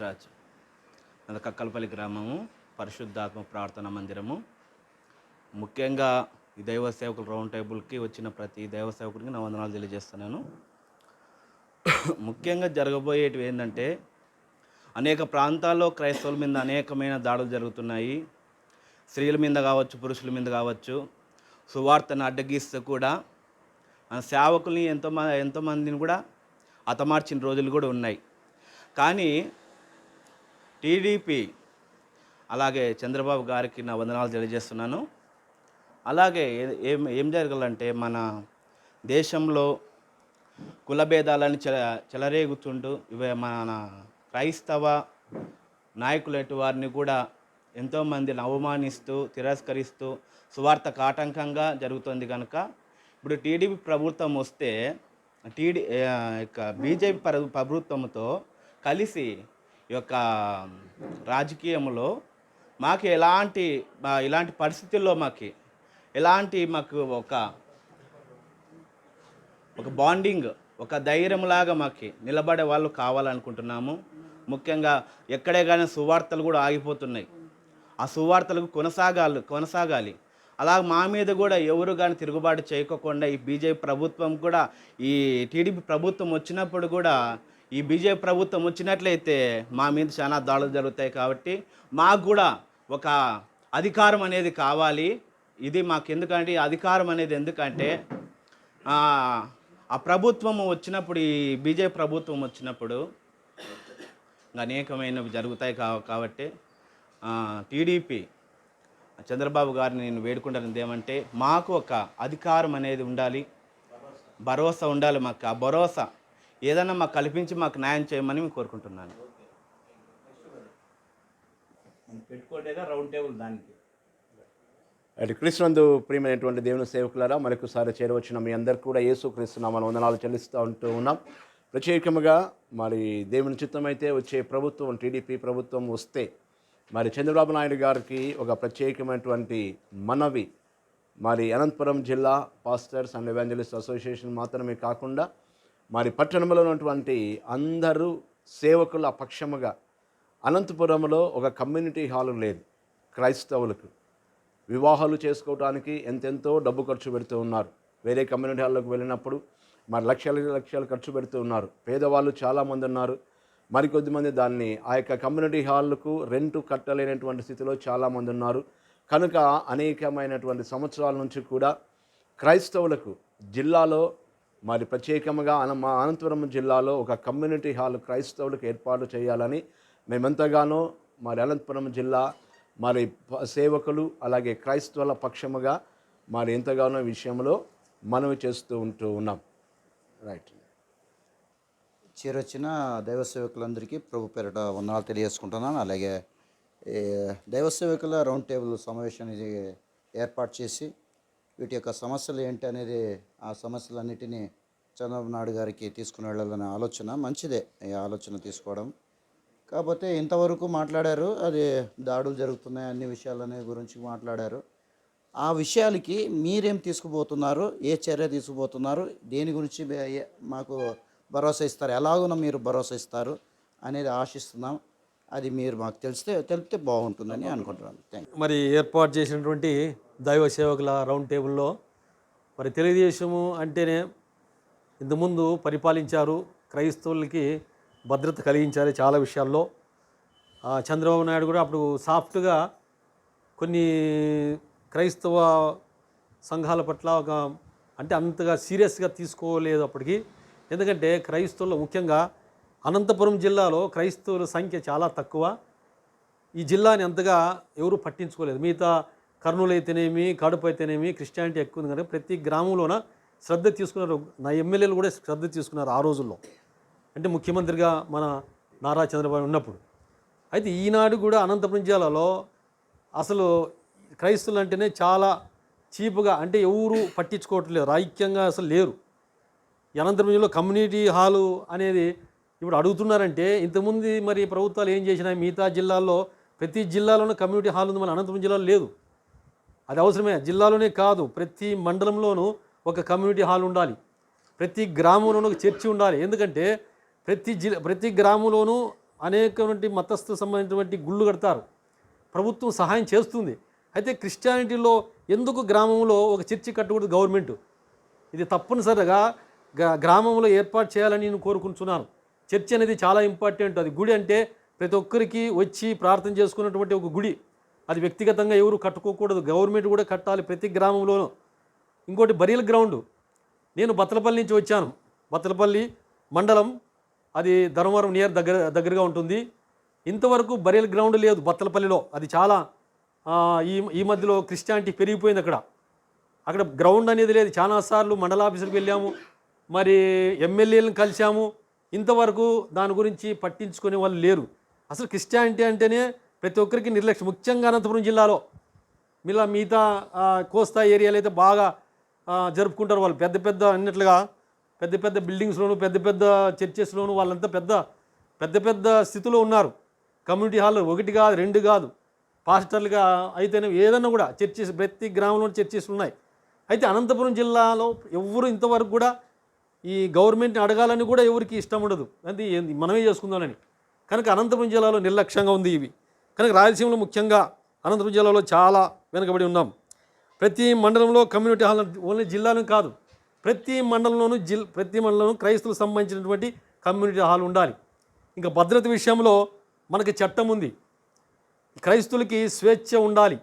పృథ్వీరాజ్ అది కక్కలపల్లి గ్రామము పరిశుద్ధాత్మ ప్రార్థన మందిరము. ముఖ్యంగా ఈ దైవ సేవకులు రౌండ్ టేబుల్కి వచ్చిన ప్రతి దైవ సేవకుడికి నా వందనాలు తెలియజేస్తున్నాను. ముఖ్యంగా జరగబోయేటివి ఏంటంటే అనేక ప్రాంతాల్లో క్రైస్తవుల మీద అనేకమైన దాడులు జరుగుతున్నాయి. స్త్రీల మీద కావచ్చు పురుషుల మీద కావచ్చు సువార్తను అడ్డగిస్తూ కూడా మన సేవకుల్ని ఎంతో మ- ఎంతోమందిని కూడా హతమార్చిన రోజులు కూడా ఉన్నాయి. కానీ టీడీపీ. అలాగే చంద్రబాబు గారికి నా వందనాలు తెలియజేస్తున్నాను. అలాగే ఏం ఏం జరగాలంటే మన దేశంలో కులభేదాలను చెల చెలరేగుతుంటూ ఇవే మన క్రైస్తవ నాయకులటి వారిని కూడా ఎంతోమందిని అవమానిస్తూ తిరస్కరిస్తూ సువార్తకు ఆటంకంగా జరుగుతుంది కనుక ఇప్పుడు టీడీపీ ప్రభుత్వం వస్తే టీడీ యొక్క బీజేపీ ప్రభుత్వంతో కలిసి యొక్క రాజకీయంలో మాకు ఎలాంటి ఇలాంటి పరిస్థితుల్లో మాకు ఎలాంటి మాకు ఒక ఒక బాండింగ్ ఒక ధైర్యంలాగా మాకు నిలబడే వాళ్ళు కావాలనుకుంటున్నాము. ముఖ్యంగా ఎక్కడే కానీ సువార్తలు కూడా ఆగిపోతున్నాయి. ఆ సువార్తలకు కొనసాగాలి కొనసాగాలి. అలా మా మీద కూడా ఎవరు కానీ తిరుగుబాటు చేయకోకుండా ఈ బీజేపీ ప్రభుత్వం కూడా ఈ టీడీపీ ప్రభుత్వం వచ్చినప్పుడు కూడా ఈ బీజేపీ ప్రభుత్వం వచ్చినట్లయితే మా మీద చాలా దాడులు జరుగుతాయి కాబట్టి మాకు కూడా ఒక అధికారం అనేది కావాలి. ఇది మాకు ఎందుకంటే అధికారం అనేది ఎందుకంటే ఆ, ప్రభుత్వం వచ్చినప్పుడు ఈ బీజేపీ ప్రభుత్వం వచ్చినప్పుడు అనేకమైనవి జరుగుతాయి కా కాబట్టి టీడీపీ చంద్రబాబు గారిని నేను వేడుకుంటున్నది ఏమంటే మాకు ఒక అధికారం అనేది ఉండాలి. భరోసా ఉండాలి మాకు. ఆ భరోసా ఏదైనా మాకు కల్పించి మాకు న్యాయం చేయమని మేము కోరుకుంటున్నాను. పెట్టుకోలేదా రౌండ్ టేబుల్ దానికి. అటు క్రీస్తునందు ప్రియమైనటువంటి దేవుని సేవకులారా మరొకసారి చేరవచ్చిన మీ అందరికీ కూడా యేసు క్రీస్తునామని వందనాలు చెల్లిస్తూ ఉంటూ ఉన్నాం. ప్రత్యేకముగా మరి దేవుని చిత్తమైతే వచ్చే ప్రభుత్వం టీడీపీ ప్రభుత్వం వస్తే మరి చంద్రబాబు నాయుడు గారికి ఒక ప్రత్యేకమైనటువంటి మనవి. మరి అనంతపురం జిల్లా పాస్టర్స్ అండ్ ఎవాంజలిస్ట్ అసోసియేషన్ మాత్రమే కాకుండా మరి పట్టణంలో ఉన్నటువంటి అందరూ సేవకుల పక్షముగా. అనంతపురంలో ఒక కమ్యూనిటీ హాల్ లేదు క్రైస్తవులకు. వివాహాలు చేసుకోవడానికి ఎంతెంతో డబ్బు ఖర్చు పెడుతూ ఉన్నారు. వేరే కమ్యూనిటీ హాల్లోకి వెళ్ళినప్పుడు మరి లక్షల లక్షలు ఖర్చు పెడుతూ ఉన్నారు. పేదవాళ్ళు చాలామంది ఉన్నారు. మరికొద్దిమంది దాన్ని ఆ యొక్క కమ్యూనిటీ హాల్కు రెంట్ కట్టలేనటువంటి స్థితిలో చాలామంది ఉన్నారు. కనుక అనేకమైనటువంటి సంవత్సరాల నుంచి కూడా క్రైస్తవులకు జిల్లాలో మరి ప్రత్యేకంగా అన మా అనంతపురం జిల్లాలో ఒక కమ్యూనిటీ హాల్ క్రైస్తవులకు ఏర్పాటు చేయాలని మేమెంతగానో మరి అనంతపురం జిల్లా మరి సేవకులు అలాగే క్రైస్తవుల పక్షముగా మరి ఎంతగానో విషయంలో మనవి చేస్తూ ఉంటూ ఉన్నాం. రైట్. చేరొచ్చిన దైవ సేవకులందరికీ ప్రభు పేరిట వందనాలు తెలియజేసుకుంటున్నాను. అలాగే దైవ సేవకుల రౌండ్ టేబుల్ సమావేశాన్ని ఏర్పాటు చేసి వీటి యొక్క సమస్యలు ఏంటి అనేది ఆ సమస్యలన్నిటినీ చంద్రబాబు నాయుడు గారికి తీసుకుని వెళ్ళాలనే ఆలోచన మంచిదే ఈ ఆలోచన తీసుకోవడం. కాకపోతే ఇంతవరకు మాట్లాడారు అది దాడులు జరుగుతున్నాయి అన్ని విషయాలనే గురించి మాట్లాడారు. ఆ విషయాలకి మీరేం తీసుకుపోతున్నారు ఏ చర్య తీసుకుపోతున్నారు దేని గురించి మాకు భరోసా ఇస్తారు ఎలాగున మీరు భరోసా ఇస్తారు అనేది ఆశిస్తున్నాం. అది మీరు మాకు తెలిస్తే తెలిపితే బాగుంటుందని అనుకుంటున్నాను. థ్యాంక్ మరి ఏర్పాటు చేసినటువంటి దైవ సేవకుల రౌండ్ టేబుల్లో మరి తెలుగుదేశము అంటేనే ఇంతకుముందు పరిపాలించారు క్రైస్తవులకి భద్రత కలిగించారు చాలా విషయాల్లో. చంద్రబాబు నాయుడు కూడా అప్పుడు సాఫ్ట్గా కొన్ని క్రైస్తవ సంఘాల పట్ల ఒక అంటే అంతగా సీరియస్గా తీసుకోలేదు అప్పటికి. ఎందుకంటే క్రైస్తవుల్లో ముఖ్యంగా అనంతపురం జిల్లాలో క్రైస్తవుల సంఖ్య చాలా తక్కువ. ఈ జిల్లాని అంతగా ఎవరు పట్టించుకోలేదు. మిగతా కర్నూలు అయితేనేమి కడుపు అయితేనేమి క్రిస్టియానిటీ ఎక్కువ ఉంది కనుక ప్రతి గ్రామంలోన శ్రద్ధ తీసుకున్నారు. నా ఎమ్మెల్యేలు కూడా శ్రద్ధ తీసుకున్నారు ఆ రోజుల్లో. అంటే ముఖ్యమంత్రిగా మన నారా చంద్రబాబు ఉన్నప్పుడు. అయితే ఈనాడు కూడా అనంతపురం జిల్లాలో అసలు క్రైస్తవులు అంటేనే చాలా చీపుగా అంటే ఎవరు పట్టించుకోవట్లేదు. ఐక్యంగా అసలు లేరు. ఈ అనంతపురం జిల్లాలో కమ్యూనిటీ హాలు అనేది ఇప్పుడు అడుగుతున్నారంటే ఇంతకుముందు మరి ప్రభుత్వాలు ఏం చేసినాయి? మిగతా జిల్లాల్లో ప్రతి జిల్లాలోనూ కమ్యూనిటీ హాల్ ఉంది. మన అనంతపురం జిల్లాలో లేదు. అది అవసరమే. జిల్లాలోనే కాదు. ప్రతి మండలంలోనూ ఒక కమ్యూనిటీ హాల్ ఉండాలి. ప్రతి గ్రామంలోనూ ఒక చర్చి ఉండాలి. ఎందుకంటే ప్రతి జిల్లా ప్రతి గ్రామంలోనూ అనేకటువంటి మతస్థు సంబంధించినటువంటి గుళ్ళు కడతారు. ప్రభుత్వం సహాయం చేస్తుంది. అయితే క్రిస్టియానిటీలో ఎందుకు గ్రామంలో ఒక చర్చి కట్టకూడదు గవర్నమెంట్? ఇది తప్పనిసరిగా గ్రా- గ్రామంలో ఏర్పాటు చేయాలని నేను కోరుకుంటున్నాను. చర్చ్ అనేది చాలా ఇంపార్టెంట్. అది గుడి అంటే ప్రతి ఒక్కరికి వచ్చి ప్రార్థన చేసుకున్నటువంటి ఒక గుడి. అది వ్యక్తిగతంగా ఎవరు కట్టుకోకూడదు. గవర్నమెంట్ కూడా కట్టాలి ప్రతి గ్రామంలోనూ. ఇంకోటి బరియల్ గ్రౌండ్. నేను బత్తలపల్లి నుంచి వచ్చాను. బత్తలపల్లి మండలం అది ధర్మవరం నియర్ దగ్గర దగ్గరగా ఉంటుంది. ఇంతవరకు బరియల్ గ్రౌండ్ లేదు బత్తలపల్లిలో. అది చాలా ఈ ఈ మధ్యలో క్రిస్టియానిటీ పెరిగిపోయింది అక్కడ. అక్కడ గ్రౌండ్ అనేది లేదు. చాలాసార్లు మండల ఆఫీసులకు వెళ్ళాము. మరి ఎమ్మెల్యేలను కలిసాము ఇంతవరకు దాని గురించి పట్టించుకునే వాళ్ళు లేరు. అసలు క్రిస్టియానిటీ అంటేనే ప్రతి ఒక్కరికి నిర్లక్ష్యం. ముఖ్యంగా అనంతపురం జిల్లాలో మిలా మిగతా కోస్తా ఏరియాలో అయితే బాగా జరుపుకుంటారు వాళ్ళు. పెద్ద పెద్ద అన్నట్లుగా పెద్ద పెద్ద బిల్డింగ్స్లోను పెద్ద పెద్ద చర్చెస్లోను వాళ్ళంతా పెద్ద పెద్ద పెద్ద స్థితిలో ఉన్నారు. కమ్యూనిటీ హాల్ ఒకటి కాదు రెండు కాదు. పాస్టర్లుగా అయితేనే ఏదన్నా కూడా చర్చెస్ ప్రతి గ్రామంలో చర్చెస్ ఉన్నాయి. అయితే అనంతపురం జిల్లాలో ఎవరు ఇంతవరకు కూడా ఈ గవర్నమెంట్ని అడగాలని కూడా ఎవరికి ఇష్టం ఉండదు. అది ఏంది? మనమే చేసుకుందామని. కనుక అనంతపురం జిల్లాలో నిర్లక్ష్యంగా ఉంది ఇవి. కనుక రాయలసీమలో ముఖ్యంగా అనంతపురం జిల్లాలో చాలా వెనుకబడి ఉన్నాం. ప్రతి మండలంలో కమ్యూనిటీ హాల్ ఓన్లీ జిల్లాలో కాదు. ప్రతి మండలంలోనూ జిల్ ప్రతి మండలంలోనూ క్రైస్తవులకు సంబంధించినటువంటి కమ్యూనిటీ హాల్ ఉండాలి. ఇంకా భద్రత విషయంలో మనకి చట్టం ఉంది. క్రైస్తులకి స్వేచ్ఛ ఉండాలి.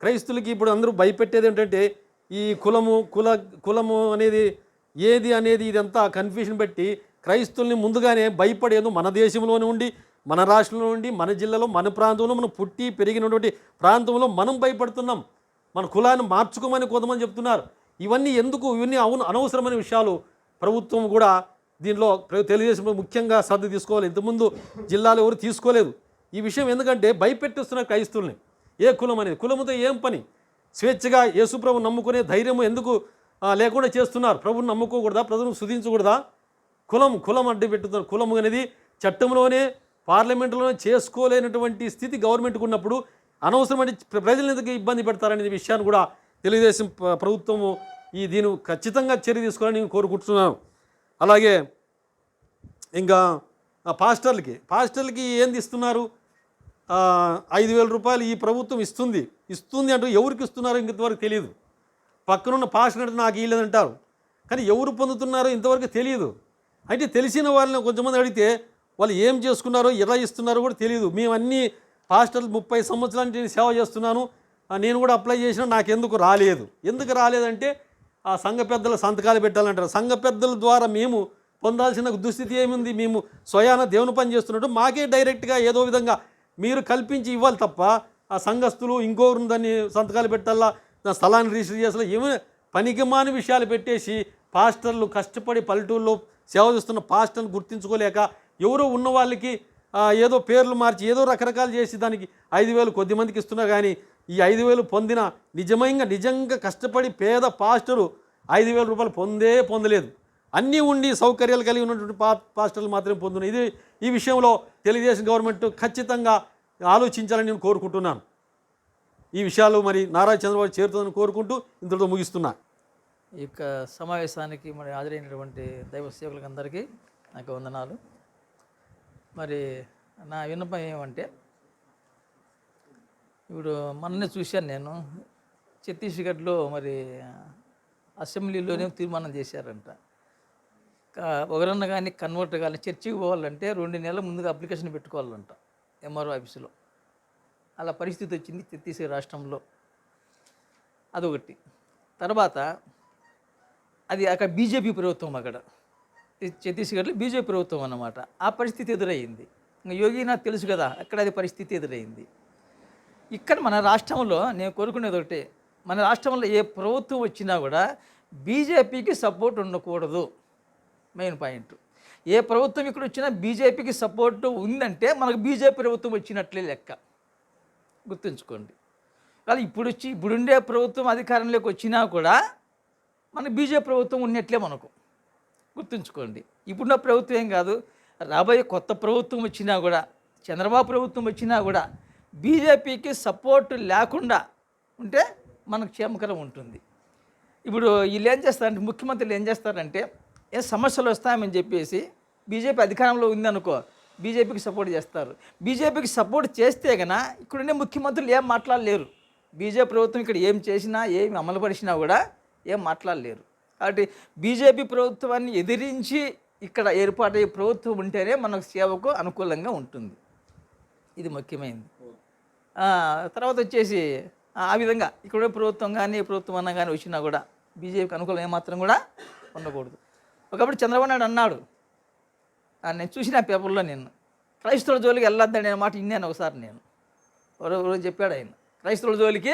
క్రైస్తులకి ఇప్పుడు అందరూ భయపెట్టేది ఏంటంటే ఈ కులము కుల కులము అనేది ఏది అనేది ఇదంతా కన్ఫ్యూషన్ పెట్టి క్రైస్తుల్ని ముందుగానే భయపడేందు మన దేశంలోనే ఉండి మన రాష్ట్రంలో ఉండి మన జిల్లాలో మన ప్రాంతంలో మనం పుట్టి పెరిగినటువంటి ప్రాంతంలో మనం భయపడుతున్నాం. మన కులాన్ని మార్చుకోమని కొంతమంది చెప్తున్నారు. ఇవన్నీ ఎందుకు? ఇవన్నీ అవును అనవసరమైన విషయాలు. ప్రభుత్వం కూడా దీనిలో తెలుగుదేశంలో తెలుగుదేశం ముఖ్యంగా శ్రద్ధ తీసుకోవాలి. ఇంతకుముందు జిల్లాలో ఎవరు తీసుకోలేదు. ఈ విషయం ఎందుకంటే భయపెట్టిస్తున్నారు క్రైస్తుల్ని. ఏ కులం అనేది? కులముతో ఏం పని? స్వేచ్ఛగా యేసుప్రభు నమ్ముకునే ధైర్యము ఎందుకు? లేకుండా చేస్తున్నారు. ప్రభుని నమ్ముకోకూడదా? ప్రజలను సుధించకూడదా కులం కులం అడ్డు పెట్టుతున్నారు. కులం అనేది చట్టంలోనే పార్లమెంటులోనే చేసుకోలేనటువంటి స్థితి గవర్నమెంట్కి ఉన్నప్పుడు అనవసరమైన ప్ర- ఎందుకు ఇబ్బంది పెడతారనే విషయాన్ని కూడా తెలుగుదేశం ప్రభుత్వము ఈ దీని ఖచ్చితంగా చర్య తీసుకోవాలని నేను కోరుకుంటున్నాను. అలాగే ఇంకా పాస్టర్లకి పాస్టర్లకి ఏంది ఇస్తున్నారు? ఐదు వేల రూపాయలు ఈ ప్రభుత్వం ఇస్తుంది. ఇస్తుంది అంటూ ఎవరికి ఇస్తున్నారో ఇంతవరకు తెలియదు పక్కనున్న పాస్టర్ అంటే నాకు ఇయ్యలేదంటారు కానీ ఎవరు పొందుతున్నారో ఇంతవరకు తెలియదు. అయితే తెలిసిన వాళ్ళని కొంతమంది అడిగితే వాళ్ళు ఏం చేసుకున్నారో ఎలా ఇస్తున్నారో కూడా తెలియదు. మేము అన్ని పాస్టర్లు ముప్పై సంవత్సరాలు నేను సేవ చేస్తున్నాను. నేను కూడా అప్లై చేసినా నాకు ఎందుకు రాలేదు. ఎందుకు రాలేదంటే ఆ సంఘ పెద్దల సంతకాలు పెట్టాలంటారు. సంఘ పెద్దల ద్వారా మేము పొందాల్సిన దుస్థితి ఏముంది? మేము స్వయాన దేవుని పని చేస్తున్నట్టు మాకే డైరెక్ట్గా ఏదో విధంగా మీరు కల్పించి ఇవ్వాలి తప్ప ఆ సంఘస్థులు ఇంకోరు దాన్ని సంతకాలు పెట్టాలా? నా స్థలాన్ని రిజిస్టర్ చేయాలా ఏమి పనికిమాని విషయాలు పెట్టేసి పాస్టర్లు కష్టపడి పల్లెటూరులో సేవ చేస్తున్న పాస్టర్ని గుర్తించుకోలేక ఎవరో ఉన్న వాళ్ళకి ఏదో పేర్లు మార్చి ఏదో రకరకాలు చేసి దానికి ఐదు వేలు కొద్ది మందికి ఇస్తున్నా కానీ ఈ ఐదు వేలు పొందిన నిజమైన నిజంగా కష్టపడి పేద పాస్టరు ఐదు వేల రూపాయలు పొందే పొందలేదు. అన్నీ ఉండి సౌకర్యాలు కలిగి ఉన్నటువంటి పా పాస్టర్లు మాత్రమే పొందుతున్నాయి ఇది ఈ విషయంలో తెలుగుదేశం గవర్నమెంట్ ఖచ్చితంగా ఆలోచించాలని నేను కోరుకుంటున్నాను. ఈ విషయాలు మరి నారా చంద్రబాబు చేరుతుందని కోరుకుంటూ ఇంతటితో ముగిస్తున్నా. ఈ యొక్క సమావేశానికి మరి హాజరైనటువంటి దైవ సేవకులందరికీ నాకు వందనాలు. మరి నా విన్నపం ఏమంటే ఇప్పుడు మొన్ననే చూశాను నేను ఛత్తీస్గఢ్లో మరి అసెంబ్లీలోనే తీర్మానం చేశారంట. ఒకరన్నా కానీ కన్వర్ట్ కానీ చర్చికి పోవాలంటే రెండు నెలల ముందుగా అప్లికేషన్ పెట్టుకోవాలంట ఎంఆర్ఓ ఆఫీసులో. అలా పరిస్థితి వచ్చింది ఛత్తీస్గఢ్ రాష్ట్రంలో. అదొకటి. తర్వాత అది అక్కడ బీజేపీ ప్రభుత్వం అక్కడ. ఛత్తీస్గఢ్లో బీజేపీ ప్రభుత్వం అన్నమాట. ఆ పరిస్థితి ఎదురయ్యింది. ఇంకా యోగి నాకు తెలుసు కదా అక్కడ అది పరిస్థితి ఎదురైంది ఇక్కడ మన రాష్ట్రంలో నేను కోరుకునేది ఒకటి మన రాష్ట్రంలో ఏ ప్రభుత్వం వచ్చినా కూడా బీజేపీకి సపోర్ట్ ఉండకూడదు. Main point. ఏ ప్రభుత్వం ఇక్కడ వచ్చినా బీజేపీకి సపోర్ట్ ఉందంటే మనకు బీజేపీ ప్రభుత్వం వచ్చినట్లే లెక్క. గుర్తుంచుకోండి. కానీ ఇప్పుడు వచ్చి ఇప్పుడుండే ప్రభుత్వం అధికారంలోకి వచ్చినా కూడా మన బీజేపీ ప్రభుత్వం ఉన్నట్లే మనకు. గుర్తుంచుకోండి. ఇప్పుడున్న ప్రభుత్వం ఏం కాదు రాబోయే కొత్త ప్రభుత్వం వచ్చినా కూడా చంద్రబాబు ప్రభుత్వం వచ్చినా కూడా బీజేపీకి సపోర్ట్ లేకుండా ఉంటే మనకు క్షేమకరం ఉంటుంది. ఇప్పుడు వీళ్ళు ఏం చేస్తారంటే ముఖ్యమంత్రులు ఏం చేస్తారంటే ఏ సమస్యలు వస్తాయని చెప్పేసి బీజేపీ అధికారంలో ఉందనుకో బీజేపీకి సపోర్ట్ చేస్తారు. బీజేపీకి సపోర్ట్ చేస్తే గన ఇక్కడున్న ముఖ్యమంత్రులు ఏం మాట్లాడలేరు. బీజేపీ ప్రభుత్వం ఇక్కడ ఏం చేసినా ఏమి అమలుపరిచినా కూడా ఏం మాట్లాడలేరు. కాబట్టి బీజేపీ ప్రభుత్వాన్ని ఎదిరించి ఇక్కడ ఏర్పాటయ్యే ప్రభుత్వం ఉంటేనే మనకు సేవకు అనుకూలంగా ఉంటుంది. ఇది ముఖ్యమైనది తర్వాత వచ్చేసి ఆ విధంగా ఇక్కడ ప్రభుత్వం కానీ ప్రభుత్వం అన్నా కానీ వచ్చినా కూడా బీజేపీకి అనుకూలం ఏమాత్రం కూడా ఉండకూడదు. ఒకప్పుడు చంద్రబాబు నాయుడు అన్నాడు నేను చూసిన పేపర్లో నేను క్రైస్తవుల జోలికి వెళ్ళొద్దని అనే మాట విన్నాను ఒకసారి నేను. ఎవరో చెప్పాడు ఆయన. క్రైస్తవుల జోలికి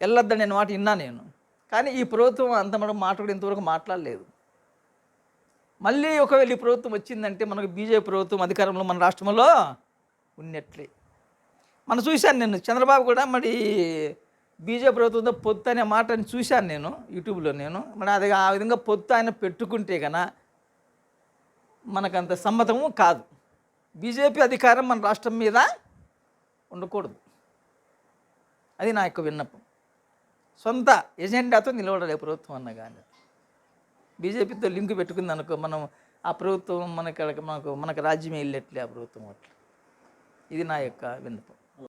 వెళ్ళొద్దని అనే మాట విన్నా నేను. కానీ ఈ ప్రభుత్వం అంత మనం మాట కూడా ఇంతవరకు మాట్లాడలేదు. మళ్ళీ ఒకవేళ ఈ ప్రభుత్వం వచ్చిందంటే మనకు బీజేపీ ప్రభుత్వం అధికారంలో మన రాష్ట్రంలో ఉన్నట్లే. మనం చూశాను నేను చంద్రబాబు కూడా మరి బీజేపీ ప్రభుత్వంతో పొత్తు అనే మాటని చూశాను నేను యూట్యూబ్లో నేను. మరి అది ఆ విధంగా పొత్తు ఆయన పెట్టుకుంటే కన్నా మనకంత సమ్మతము కాదు. బీజేపీ అధికారం మన రాష్ట్రం మీద ఉండకూడదు. అది నా యొక్క విన్నపం. సొంత ఎజెండాతో నిలబడాలి ప్రభుత్వం అన్న కానీ బీజేపీతో లింక్ పెట్టుకుంది అనుకో మనం ఆ ప్రభుత్వం మనకి మనకు మనకు రాజ్యమే వెళ్ళట్లే ఆ ప్రభుత్వం అట్లా. ఇది నా యొక్క విన్నపం.